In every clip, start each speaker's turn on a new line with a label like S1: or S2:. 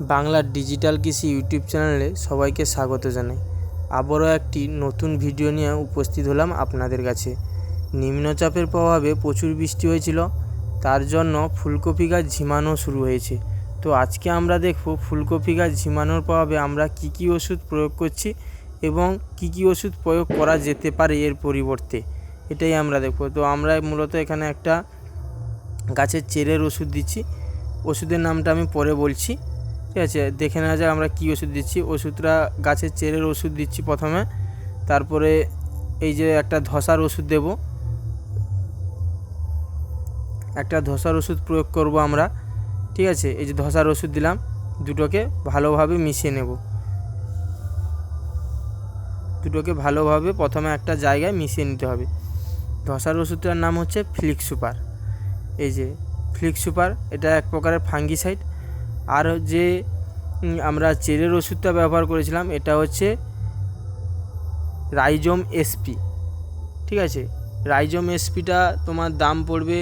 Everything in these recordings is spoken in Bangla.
S1: বাংলার ডিজিটাল কৃষি ইউটিউব চ্যানেলে সবাইকে স্বাগত জানাই। আবারও একটি নতুন ভিডিও নিয়ে উপস্থিত হলাম আপনাদের কাছে। নিম্নচাপের প্রভাবে প্রচুর বৃষ্টি হয়েছিল, তার জন্য ফুলকপি গাছ ঝিমানো শুরু হয়েছে। তো আজকে আমরা দেখব ফুলকপি গাছ ঝিমানোর প্রভাবে আমরা কী কী ওষুধ প্রয়োগ করছি এবং কী কী ওষুধ প্রয়োগ করা যেতে পারে এর পরিবর্তে, এটাই আমরা দেখব। তো আমরা মূলত এখানে একটা গাছের চেরের ওষুধ দিচ্ছি। ওষুধের নামটা আমি পরে বলছি। ঠিক আছে, দেখে নেওয়া যাক আমরা কী ওষুধ দিচ্ছি। ওষুধটা গাছের চেরের ওষুধ দিচ্ছি প্রথমে। তারপরে এই যে একটা ধসার ওষুধ দেব। একটা ধসার ওষুধ প্রয়োগ করব আমরা। ঠিক আছে, এই যে ধসার ওষুধ দিলাম, দুটোকে ভালোভাবে মিশিয়ে নেব। দুটোকে ভালোভাবে প্রথমে একটা জায়গায় মিশিয়ে নিতে হবে। ধসার ওষুধটার নাম হচ্ছে ফ্লিক সুপার। এই যে ফ্লিক সুপার, এটা এক প্রকারের ফাঙ্গিসাইড। আর যে আমরা চেরের ওষুধটা ব্যবহার করেছিলাম, এটা হচ্ছে রাইজোম এসপি, ঠিক আছে? রাইজোম এসপিটা তোমার দাম পড়বে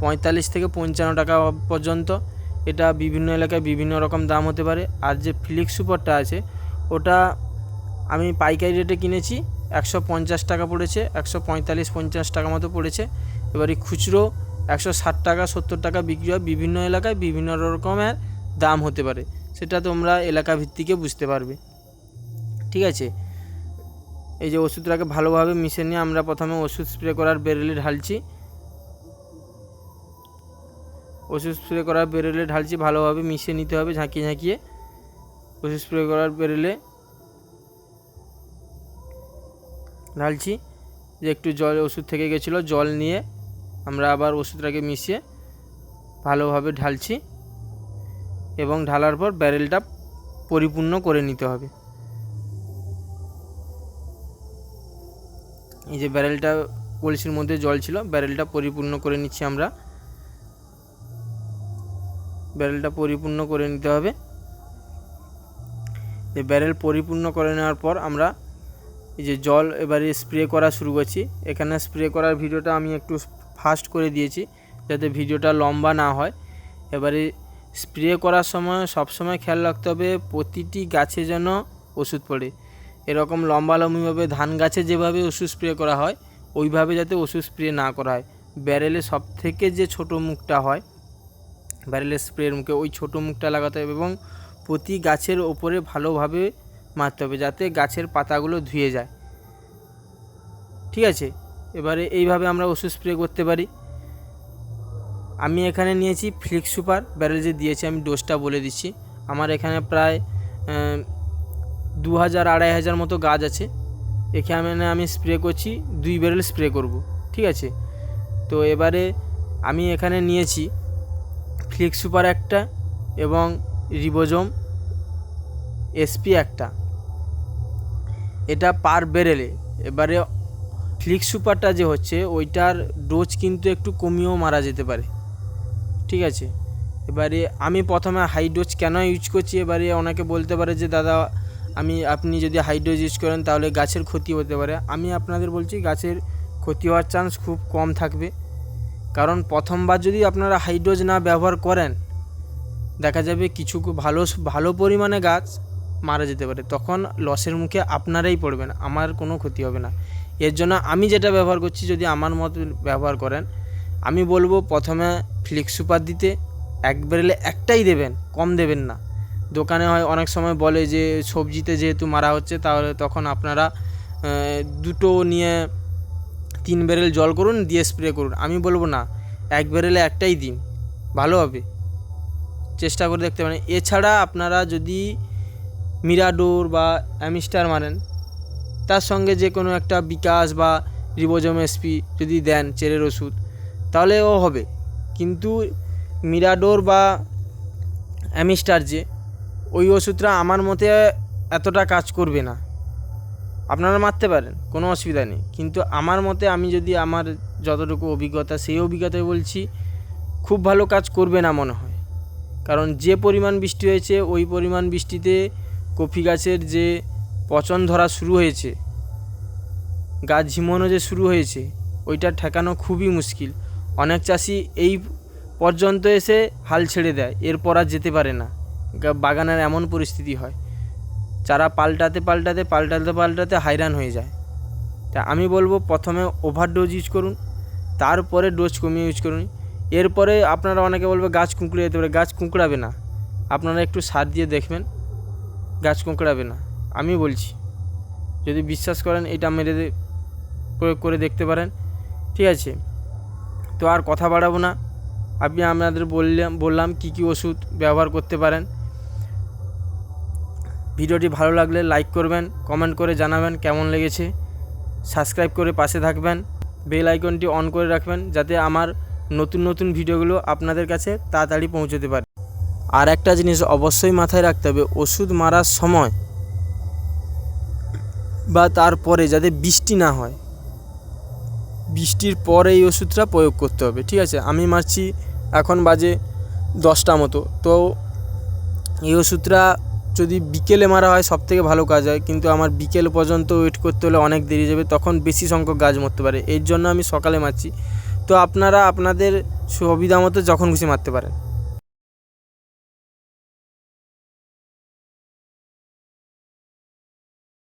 S1: পঁয়তাল্লিশ থেকে পঞ্চান্ন টাকা পর্যন্ত। এটা বিভিন্ন এলাকায় বিভিন্ন রকম দাম হতে পারে। আর যে ফ্লিক্স সুপারটা আছে, ওটা আমি পাইকারি রেটে কিনেছি, একশো পঞ্চাশ টাকা পড়েছে, একশো পঁয়তাল্লিশ, পঞ্চাশ টাকা মতো পড়েছে। এবারে খুচরো একশো ষাট টাকা, সত্তর টাকা বিক্রি হয় বিভিন্ন এলাকায়, বিভিন্ন রকমের দাম হতে পারে। সেটা তোমরা এলাকা ভিত্তিকে বুঝতে পারবে। ঠিক আছে? এই যে ওষুধটাকে ভালোভাবে মিশিয়ে নিয়ে আমরা প্রথমে ওষুধ স্প্রে করার বেরেলে ঢালছি। ওষুধ স্প্রে করার বেরেলে ঢালছি, ভালোভাবে মিশিয়ে নিতে হবে, ঝাঁকিয়ে ঝাঁকিয়ে। ওষুধ স্প্রে করার বেরেলে ঢালছি। যে একটু জল, ওষুধ থেকে গেছিল, জল নিয়ে আমরা আবার ওষুধটাকে মিশিয়ে ভালোভাবে ঢালছি। এবং ঢালার পর ব্যারেলটা পরিপূর্ণ করে নিতে হবে। এই যে ব্যারেলটা কলসির মধ্যে জল ছিল ব্যারেলটা পরিপূর্ণ করে নিচ্ছি আমরা। ব্যারেলটা পরিপূর্ণ করে নিতে হবে। এই ব্যারেল পরিপূর্ণ করে নেওয়ার পর আমরা এই যে জল এবারে স্প্রে করা শুরু করছি। এখানে স্প্রে করার ভিডিওটা আমি একটু ফাস্ট করে দিয়েছি, যাতে ভিডিওটা লম্বা না হয়। এবারে স্প্রে করার সময় সবসময় খেয়াল রাখতে হবে প্রতিটি গাছে যেন ওষুধ পড়ে। এরকম লম্বালম্বিভাবে ধান গাছে যেভাবে ওষুধ স্প্রে করা হয়, ওইভাবে যাতে ওষুধ স্প্রে না করা হয়। ব্যারেলে সব থেকে যে ছোট মুখটা হয়, ব্যারেলের স্প্রের মুখে ওই ছোট মুখটা লাগাতে হবে এবং প্রতি গাছের ওপরে ভালোভাবে মারতে হবে যাতে গাছের পাতাগুলো ধুয়ে যায়। ঠিক আছে? এবারে এইভাবে আমরা ওষুধ স্প্রে করতে পারি। আমি এখানে নিয়েছি ফ্লিক্স সুপার ব্যারেল যে দিয়েছি, আমি ডোজটা বলে দিচ্ছি। আমার এখানে প্রায় দু হাজার আড়াই হাজার মতো গাছ আছে। এখানে আমি স্প্রে করছি, দুই ব্যারেল স্প্রে করব, ঠিক আছে? তো এবারে আমি এখানে নিয়েছি ফ্লিক্স সুপার একটা এবং রিবোজম এসপি একটা। এটা পার বেরেলে এবারে ফ্লিক্স সুপারটা যে হচ্ছে, ওইটার ডোজ কিন্তু একটু কমিয়েও মারা যেতে পারে। ঠিক আছে। এবারে আমি প্রথমে হাই ডোজ কেন ইউজ করছি? এবারে অনেকে বলতে পারে যে, দাদা, আমি, আপনি যদি হাই ডোজ ইউজ করেন, তাহলে গাছের ক্ষতি হতে পারে। আমি আপনাদের বলছি, গাছের ক্ষতি হওয়ার চান্স খুব কম থাকবে। কারণ প্রথমবার যদি আপনারা হাই ডোজ না ব্যবহার করেন, দেখা যাবে কিছু ভালো ভালো পরিমাণে গাছ মারা যেতে পারে। তখন লসের মুখে আপনারাই পড়বেন, আমার কোনো ক্ষতি হবে না। এর জন্য আমি যেটা ব্যবহার করছি, যদি আমার মত ব্যবহার করেন আমি বলব প্রথমে ফ্লিক্স সুপার দিতে। এক বেরেলে একটাই দেবেন, কম দেবেন না। দোকানে হয় অনেক সময় বলে যে, সবজিতে যেহেতু মারা হচ্ছে, তাহলে তখন আপনারা দুটো নিয়ে তিন বেরেল জল করুন, দিয়ে স্প্রে করুন। আমি বলব না, এক বেরেলে একটাই দিন, ভালো হবে। চেষ্টা করে দেখতে পারেন। এছাড়া আপনারা যদি মিরাডোর বা অ্যামিস্টার মারেন, তার সঙ্গে যে কোনো একটা বিকাশ বা রিবোজম এসপি যদি দেন, চেরের ওষুধ তাহলেও হবে। কিন্তু মিরাডোর বা অ্যামিস্টার যে, ওই ওষুধটা আমার মতে এতটা কাজ করবে না। আপনারা মারতে পারেন, কোনো অসুবিধা নেই। কিন্তু আমার মতে আমি যদি আমার যতটুকু অভিজ্ঞতা, সেই অভিজ্ঞতায় বলছি, খুব ভালো কাজ করবে না মনে হয়। কারণ যে পরিমাণ বৃষ্টি হয়েছে, ওই পরিমাণ বৃষ্টিতে কফি গাছের যে পচন ধরা শুরু হয়েছে গাছ ঝিমানো যে শুরু হয়েছে, ওইটা ঠেকানো খুবই মুশকিল। অনেক চাষি এই পর্যন্ত এসে হাল ছেড়ে দেয়, এরপর আর যেতে পারে না। বাগানের এমন পরিস্থিতি হয়, চারা পাল্টাতে পাল্টাতে পাল্টাতে পাল্টাতে হাইরান হয়ে যায়। তা আমি বলব প্রথমে ওভার ডোজ ইউজ করুন, তারপরে ডোজ কমিয়ে ইউজ করুন। এরপরে আপনারা অনেকে বলবে গাছ কুঁকড়ে যেতে পারে, গাছ কুঁকড়াবে না। আপনারা একটু সার দিয়ে দেখবেন, গাছ কুঁকড়াবে না। আমি বলছি, যদি বিশ্বাস করেন এটা মেরে প্রয়োগ করে দেখতে পারেন। ঠিক আছে। তো আর কথা বাড়াবো না। আপনি আপনাদের বললাম বললাম কী কী ওষুধ ব্যবহার করতে পারেন। ভিডিওটি ভালো লাগলে লাইক করবেন কমেন্ট করে জানাবেন কেমন লেগেছে। সাবস্ক্রাইব করে পাশে থাকবেন বেল আইকনটি অন করে রাখবেন যাতে আমার নতুন নতুন ভিডিওগুলো আপনাদের কাছে তাড়াতাড়ি পৌঁছতে পারে। আর একটা জিনিস অবশ্যই মাথায় রাখতে হবে, ওষুধ মারার সময় বা তারপরে যাতে বৃষ্টি না হয় বৃষ্টির পর এই ওষুধটা প্রয়োগ করতে হবে, ঠিক আছে? আমি মারছি এখন বাজে দশটা মতো। তো এই ওষুধটা যদি বিকেলে মারা হয় সব থেকে ভালো কাজ হয়, কিন্তু আমার বিকেল পর্যন্ত ওয়েট করতে হলে অনেক দেরি যাবে, তখন বেশি সংখ্যক গাছ মরতে পারে। এর জন্য আমি সকালে মারছি। তো আপনারা আপনাদের সুবিধা মতো যখন খুশি মারতে পারেন।